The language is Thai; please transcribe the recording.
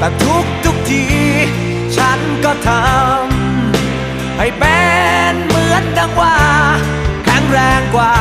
แต่ทุกทุกที ฉันก็ทำให้เป็นเหมือนดังว่า แข็งแรงกว่า